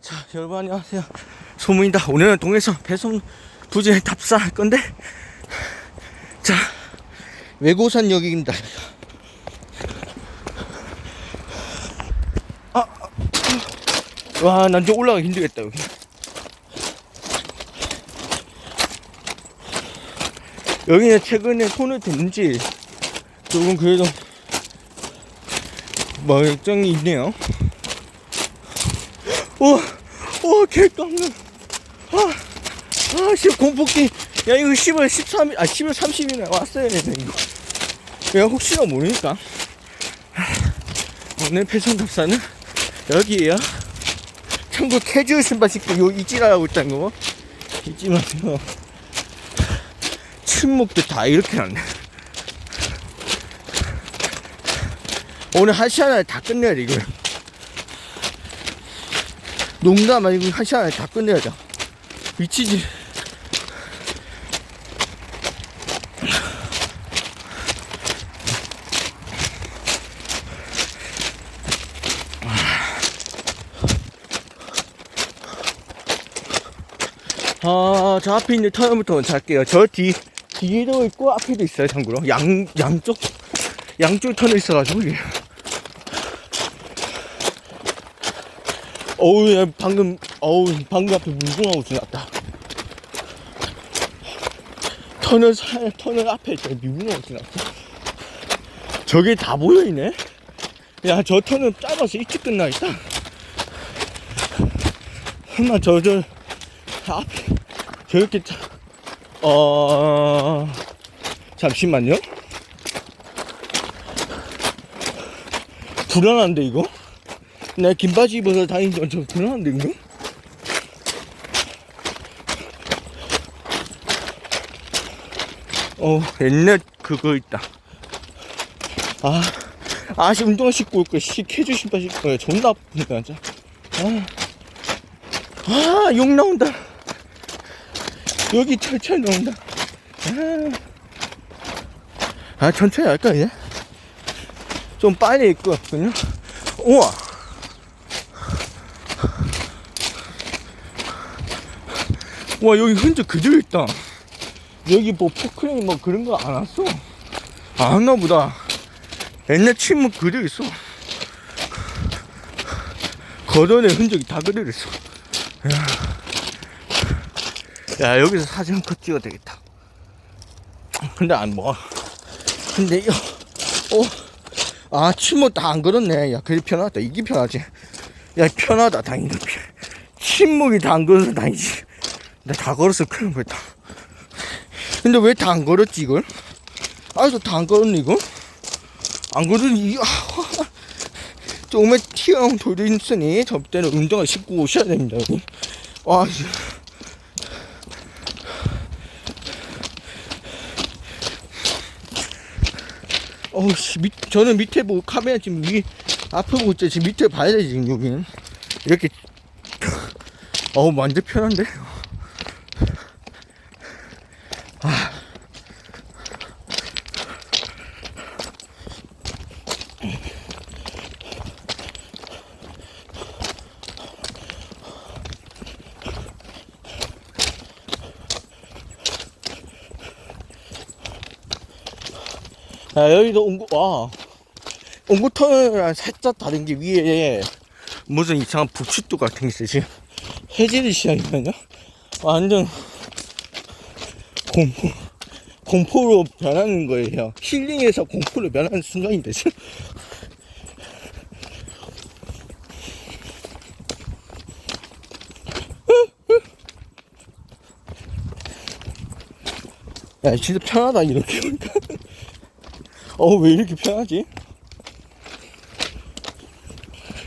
자, 여러분 안녕하세요. 소문이다. 오늘은 동해서 배송 부재 답사할 건데, 자, 외고산역입니다. 아, 아, 와, 난 좀 올라가기 힘들겠다, 여기. 여기는 최근에 손을 댔는지 조금 그래도 멀쩡히 있네요. 오, 오, 개깡는. 아, 아, 씨, 공포기. 야, 이거 10월 13일, 아, 10월 30일에 왔어야 되네, 이거. 야, 혹시나 모르니까. 하, 오늘 패션 답사는 여기에요. 참고 캐주얼 신발 신고 요 이지라고 있다는 거. 잊지 마세요. 침묵도 다 이렇게 났네. 오늘 한 시간 안에 다 끝내야 돼, 이걸. 농담 아니고 한 시간 안에 다 끝내야죠. 미치지. 아, 저 앞에 있는 터널부터 할게요. 저 뒤, 뒤에도 있고 앞에도 있어요, 참고로. 양, 양쪽, 양쪽 터널 있어가지고, 이게. 어우, 야, 방금, 어우, 방금 앞에 물구나무 지났다. 터널 사, 터널 앞에 저 물구나무 지났어. 저게 다 보여있네? 야, 저 터널 짧아서 일찍 끝나겠다. 하나, 저, 저, 앞에, 저렇게, 차- 어, 잠시만요. 불안한데, 이거? 내가 긴 바지 입어서 다니는 좀 불안한데, 이거? 어, 옛날 그거 있다. 아, 아씨, 운동화 신고 올 거, 씨, 캐주 신발 신고, 야, 존나 아프니까, 진짜. 아, 아, 욕 나온다. 여기 철철 나온다. 아, 아 천천히 할까, 이제? 좀 빨리 입고, 그냥. 우와. 와, 여기 흔적 그대로 있다. 여기 뭐 포크레인 뭐 그런 거 안 왔어? 안 왔나 보다. 옛날 침묵 그대로 있어. 걷어낸 흔적이 다 그대로 있어. 야, 야 여기서 사진 한 컷 찍어야 되겠다. 근데 안 뭐. 근데 이거, 어, 아, 침묵 다 안 걸었네. 야, 그게 편하다. 이게 편하지. 야, 편하다. 다행이다. 침묵이 다 안 걸어서 다행이지. 나다 걸었어. 큰일 날 뻔했다. 근데 왜 다 안 걸었지, 이걸? 아직도 다 안 걸었네, 이거? 안 걸었니, 아, 조금의 튀어나온 돌도 있으니, 저 때는 운동화 신고 오셔야 됩니다. 와, 씨. 어우, 씨, 밑, 저는 밑에 보고 카메라 지금 위, 앞에 보고 있죠. 지금 밑에 봐야 돼, 지금 여기는. 이렇게. 어우, 완전 편한데? 아, 여기도 옹구, 와. 옹구터랑 살짝 다른 게 위에 무슨 이상한 부추도 같은 게 있어요. 지금 해지를 시작이거든요. 완전 공포, 공포로 변하는 거예요. 힐링에서 공포로 변하는 순간인데, 지금. 야, 진짜 편하다, 이렇게 보니까. 어, 왜 이렇게 편하지?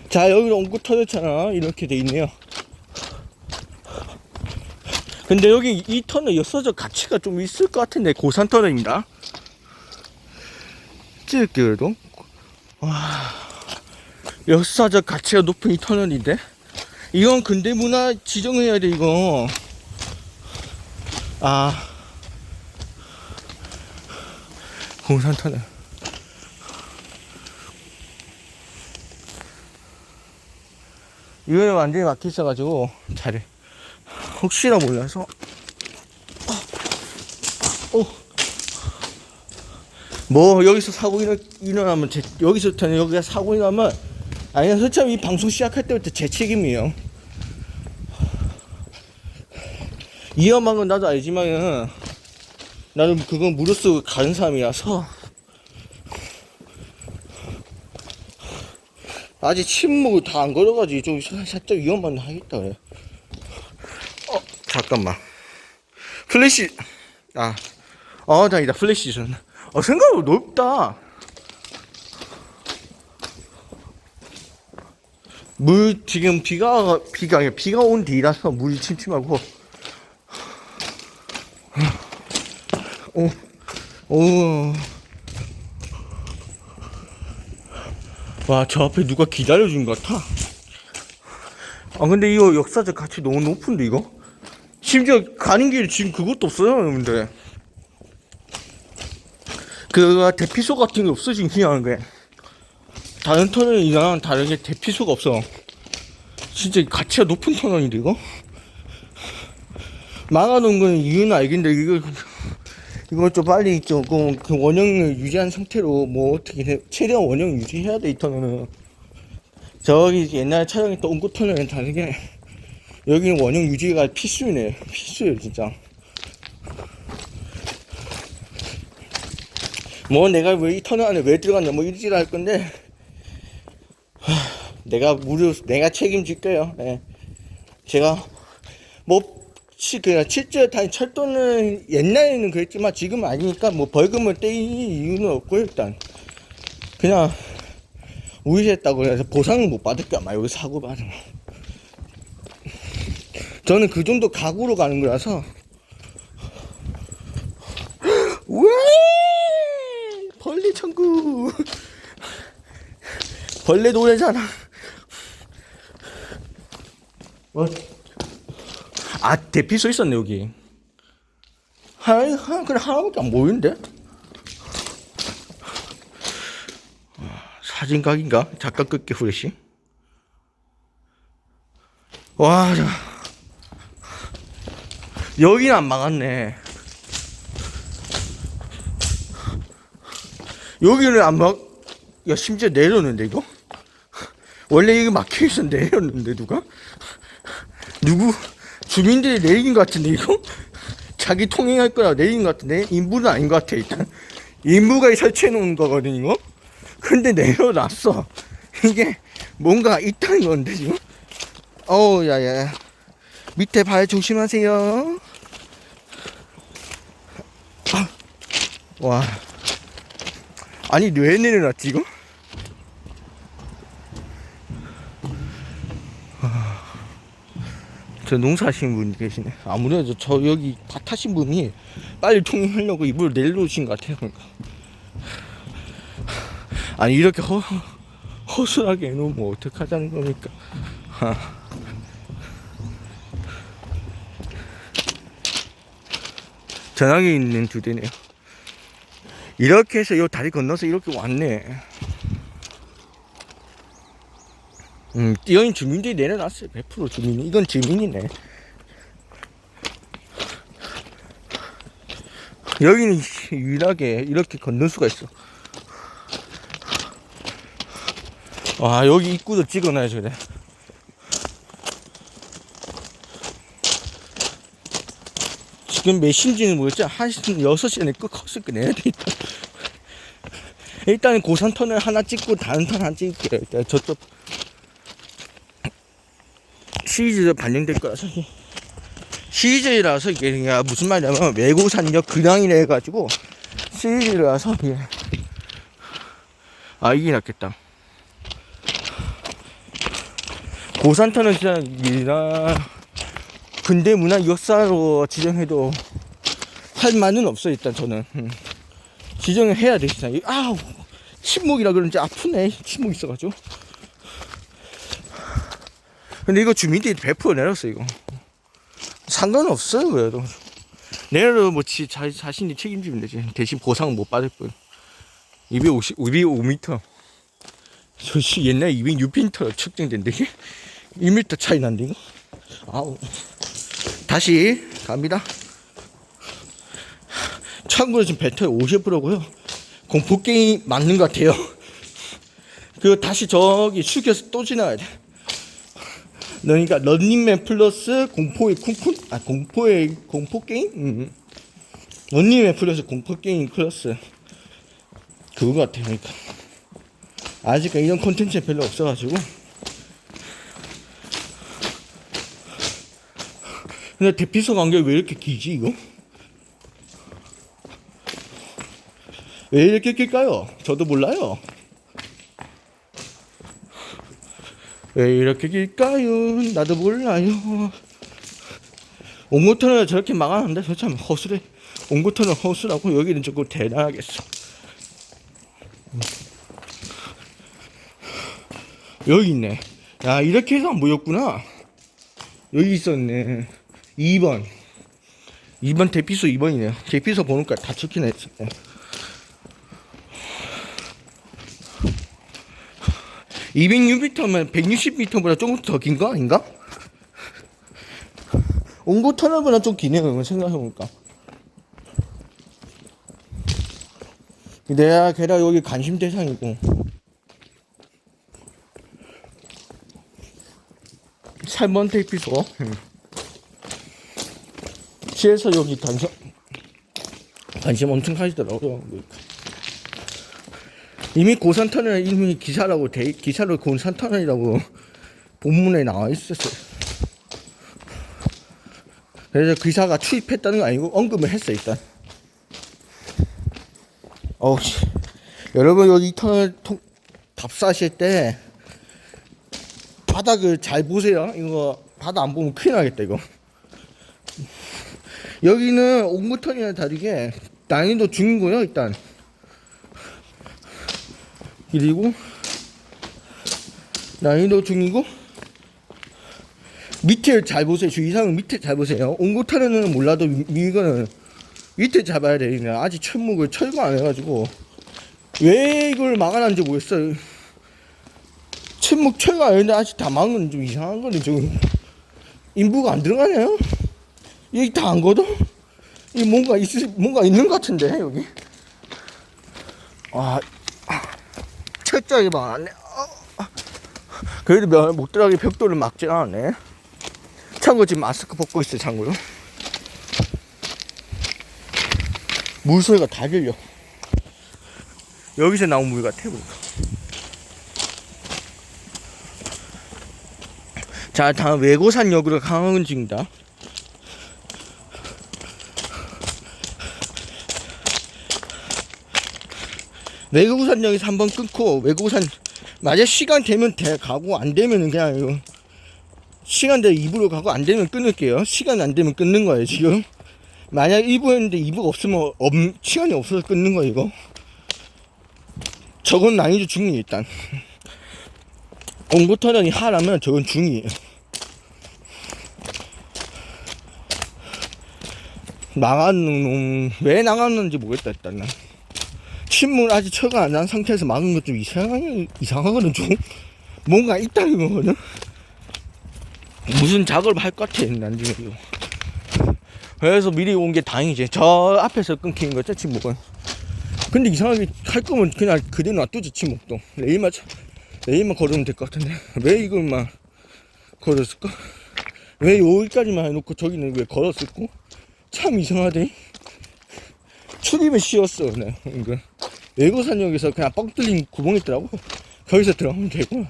자, 여기는 옹구 터널잖아. 이렇게 돼 있네요. 근데 여기 이 터널 였어져 가치가 좀 있을 것 같은데, 고산 터널입니다. 그래도. 와, 역사적 가치가 높은 이 터널인데? 이건 근대 문화 지정해야 돼, 이거. 아. 고산 터널. 이거는 완전히 막혀 있어가지고 잘해. 혹시나 몰라서. 어. 뭐 여기서 사고 일어, 일어나면 제, 여기서부터는 여기가 사고 일어나면 아니 솔직히 이 방송 시작할 때부터 제 책임이에요. 위험한 건 나도 알지만은 나는 그건 무릎쓰고 가는 사람이라서 아직 침묵을 다 안 걸어가지고 좀 사- 살짝 위험한 하겠다 그래. 어 잠깐만 플래시 아 어, 다행이다 플래시 전. 어 생각보다 넓다. 물 지금 비가 비가 비가 온 뒤라서 물이 침침하고 오, 오. 와, 저 앞에 누가 기다려준 것 같아. 아, 근데 이거 역사적 가치 너무 높은데, 이거? 심지어 가는 길에 지금 그것도 없어요, 여러분들. 그, 대피소 같은 게 없어, 지금 그냥 게. 다른 터널이랑 다르게 대피소가 없어. 진짜 가치가 높은 터널인데, 이거? 막아놓은 건 이유는 알겠는데, 이거, 이걸 좀 빨리 조금 그 원형을 유지한 상태로 뭐 어떻게 해, 최대한 원형 유지해야 돼, 이 터널은. 저기 옛날에 촬영했던 옹구 터널은 다르게, 여기는 원형 유지가 필수이네. 필수예요, 진짜. 뭐 내가 왜 이 터널 안에 왜 들어갔냐, 뭐 이러지를 할 건데, 하, 내가 무료, 내가 책임질게요. 예. 제가, 뭐, 치, 그, 실제 다니 철도는 옛날에는 그랬지만 지금은 아니니까 뭐 벌금을 떼일 이유는 없고 일단. 그냥, 우회했다고 해서 보상은 못 받을 게 아마 여기 사고 받으면. 저는 그 정도 각오로 가는 거라서. 왜? 벌레 천국. 벌레 노래잖아. 뭐, 아 대피소 있었네 여기 하나 하나 그냥 하나밖에 안 보이는데 아, 사진각인가 잠깐 끌게 후레쉬 와 자. 여기는 안 막았네 여기는 안 막, 야, 심지어 내렸는데, 이거? 원래 이거 막혀 있었는데 내렸는데, 누가? 누구, 주민들이 것 같은데, 이거? 자기 통행할 거라 것 같은데? 인부는 아닌 것 같아, 일단. 인부가 설치해 놓은 거거든, 이거? 근데 내려놨어. 이게 뭔가 있다는 건데, 지금? 어우, 야, 야. 야. 밑에 발 조심하세요. 아, 와. 아니, 왜 내려놨지, 이거? 저 농사하시는 분이 계시네. 아무래도 저 여기 밭 하신 분이 빨리 통행하려고 이불 내려놓으신 것 같아요. 그러니까. 아니 이렇게 허, 허술하게 해놓으면 어떡하자는 겁니까? 하. 전화기 있는 두 대네요. 이렇게 해서 요 다리 건너서 이렇게 왔네. 음, 여긴 주민들이 내려놨어요. 100% 주민이. 이건 주민이네. 여기는 유일하게 이렇게 건널 수가 있어. 와, 여기 입구도 찍어놔야지, 그래. 지금 몇 시인지는 모르겠지? 한 6시 안에 끝 컸을 거 내야 되겠다. 일단은 고산 터널 하나 찍고 다른 턴 하나 찍을게요. 일단 저쪽 시리즈도 반영될 거라서. 이게 시리즈라서 이게 그냥 무슨 말이냐면 외고산역 근황이라 해가지고 시리즈라서 이게 아 이게 낫겠다. 고산터는 진짜 근대 문화 역사로 지정해도 할 말은 없어 일단 저는. 음. 지정을 해야 돼 진짜. 아우 침묵이라 그런지 아프네 침묵 있어가지고 근데 이거 주민들이 100% 내렸어 이거. 상관없어요 그래도. 내려도 뭐 지, 자, 자신이 책임지면 되지. 대신 보상은 못 받을 뿐 250, 205m 저씨 옛날 206m 측정된데 이게 1m 차이 난데 이거? 아우. 다시 갑니다. 참고로 지금 배터리 50%고요? 공포 게임 맞는 것 같아요. 그리고 다시 저기 숙여서 또 지나야 돼 그러니까 런닝맨 플러스 공포의 쿵쿵 아 공포의 공포 게임 음. 런닝맨 플러스 공포 게임 플러스 그거 같아요 그러니까 아직 이런 콘텐츠 별로 없어가지고 근데 대피소 간격이 왜 이렇게 길지 이거? 왜 이렇게 길까요? 저도 몰라요. 왜 이렇게 길까요? 나도 몰라요. 옹고터널 저렇게 막았는데 저참 허술해. 옹고터널 허술하고 여기는 조금 대단하겠어. 여기 있네. 야 이렇게 해서 안 보였구나. 여기 있었네. 2번. 2번 대피소 2번이네요. 대피소 번호까지 다 적혀져 있어 (206m면) (160m보다) 조금 더 긴 거 아닌가? 옹고 터널보다 좀 기네요 생각해보니까 내가 게다가 여기 관심 대상이고 3번 대피소 음. 시에서 여기 관심 관심 엄청 가시더라고요. 이미 고산 터널 이미 기사라고 대 기사로 고산 터널이라고 본문에 나와 있었어요. 그래서 기사가 투입했다는 거 아니고 언급을 했어 일단. 어우 씨. 여러분 여기 이 터널 통, 답사하실 때 바닥을 잘 보세요. 이거 바닥 안 보면 큰일 나겠다 이거. 여기는 옥무턴이랑 다르게 난이도 중이고요 일단 그리고 난이도 중이고 밑에 잘 보세요. 주의사항 밑에 잘 보세요. 옥무턴에는 몰라도 위- 이거는 밑에 잡아야 돼. 그냥 아직 철목을 철거 안 해가지고. 왜 이걸 막아놨는지 모르겠어요. 철목 철거 안 했는데 아직 다 막은 건좀 이상한 거네 좀 인부가 안 들어가네요? 여기 다 안 거든? 이 뭔가 있 뭔가 있는 것 같은데 여기. 아, 아 철저하게 막았네. 아, 아. 그래도 면- 못 들어가게 벽돌을 막지 않았네. 참고 지금 마스크 벗고 있어요 참고로. 물소리가 다 들려. 여기서 나온 물 같아 보니까. 자 다음 외고산역으로 강원 중입니다. 외국산역에서 한번 끊고 외국산 만약 시간 되면 돼 가고 안 되면은 그냥 이거 시간 되면 2부로 가고 안 되면 끊을게요. 시간 안 되면 끊는 거예요 지금. 만약 2부였는데 2부가 없으면 없, 시간이 없어서 끊는 거예요 이거. 저건 난이도 중이 일단. 공고터널이 하라면 저건 중이에요. 나가는 놈, 왜 나갔는지 모르겠다 일단은. 신문 아직 처가 안 난 상태에서 막은 것 좀 이상하게 이상하거든 좀. 뭔가 있다 이거거든? 무슨 작업을 할 것 같아 난 지금 이거. 그래서 미리 온 게 다행이지. 저 앞에서 끊기는 거죠 침묵은. 근데 이상하게 할 거면 그냥 그대로 놔두지 침묵도. 레일만 쳐- 레일만 걸으면 될 것 같은데. 왜 이걸만 걸었을까? 왜 여기까지만 해놓고 저기는 왜 걸었을까? 참 이상하대 출입은 쉬웠어 그냥. 이거. 외고산역에서 그냥 뻥 뚫린 구멍 있더라고. 거기서 들어가면 되고.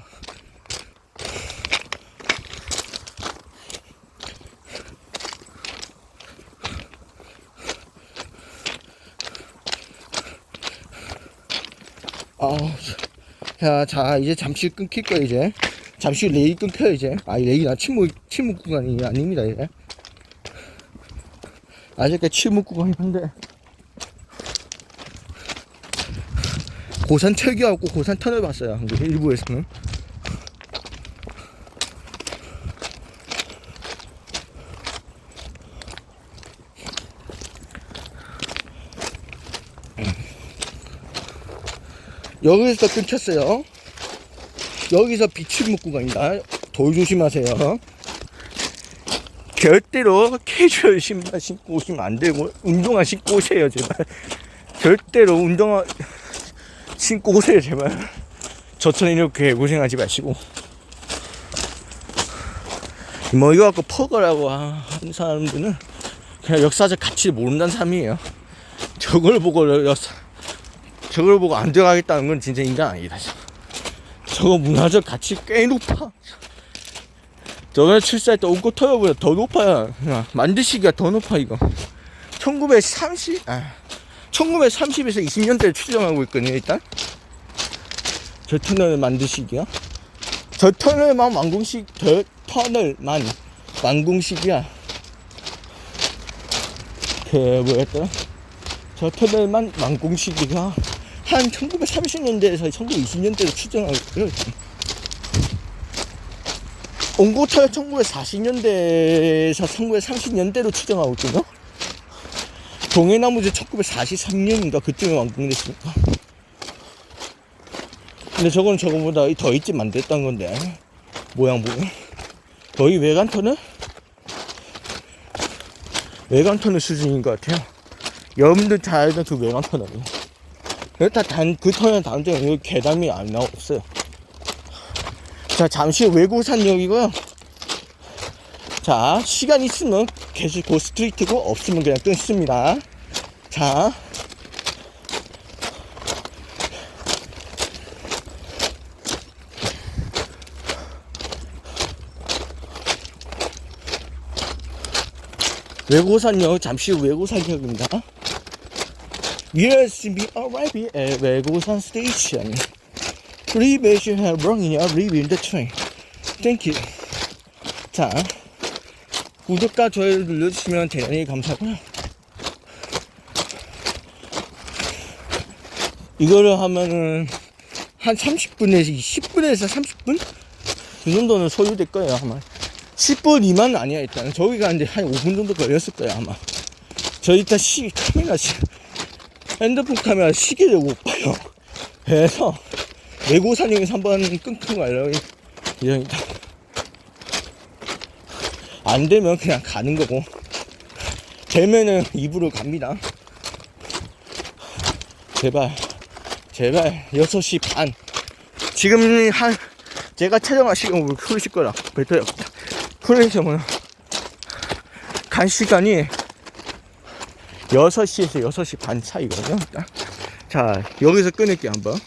아우 자, 자 이제 잠시 끊길 거야 이제. 잠시 레이 끊겨 이제. 아 레이나 침묵 침묵 구간이 아닙니다 이제. 아직까지 침묵 구간이 한데 고산 철교하고 고산 터널 봤어요. 한국 일부에서는. 여기서 끊겼어요. 여기서 비출 목 구간이다. 돌 조심하세요. 절대로 캐주얼 신발 신고 오시면 안 되고 운동화 신고 오세요 제발. 절대로 운동화 신고 오세요 제발. 저처럼 이렇게 고생하지 마시고. 뭐 이거 갖고 퍼거라고 하는 사람들은 그냥 역사적 가치를 모른다는 사람이에요. 저걸 보고 역사, 저걸 보고 안 들어가겠다는 건 진짜 인간 아니다. 저거 문화적 가치 꽤 높아. 저번에 출사할 때 온고 터요보다 더 높아요. 만드시기가 더 높아 이거. 1930, 아, 1930에서 20년대를 추정하고 있거든요 일단. 저 터널 만드시기가. 저 터널만 완공식, 저 터널만 완공식이야. 그 뭐였더라? 저 터널만 완공식이가 한 1930년대에서 1920년대로 추정하고 있고요. 옹고터는 1940년대에서 1930년대로 추정하고 있거든요. 동해나무제 1943년인가 그쯤에 완공됐으니까. 근데 저거는 저거보다 더 일찍 만들었던 건데 모양 보면 거의 외관터는 외관터널 수준인 것 같아요. 여러분들 잘 알던 그 외관터널이. 그렇다 단 그 터널 다음 점은 여기 계단이 안 나와 없어요. 자 잠시 후 외고산역이고요. 자 시간 있으면 계속 고 스트리트고 없으면 그냥 끊습니다. 자. 외고산역 잠시 후 외고산역입니다. Yes, we arrive at 외고산 station. Please have rung in your leaving the train. Thank you. 자, 구독과 좋아요 눌러주시면 대단히 감사하고요. 이거를 하면은 한 30분에서 10분에서 30분? 그 정도는 소요될 거예요, 아마. 10분 미만은 아니야, 일단. 저기 가는데 한 5분 정도 걸렸을 거예요, 아마. 저 일단 시, 카메라, 시, 핸드폰 카메라 시계를 못 봐요. 그래서, 외고산역에서 한번 끙끙 가려고 예정이다. 안 되면 그냥 가는 거고. 되면은 입으로 갑니다. 제발, 제발, 6시 반. 지금 한, 제가 촬영할 시간 을 흐르실 거라. 배터리 없다. 흐르시면, 간 시간이 6시에서 6시 반 차이거든요. 자, 여기서 끊을게요, 한번.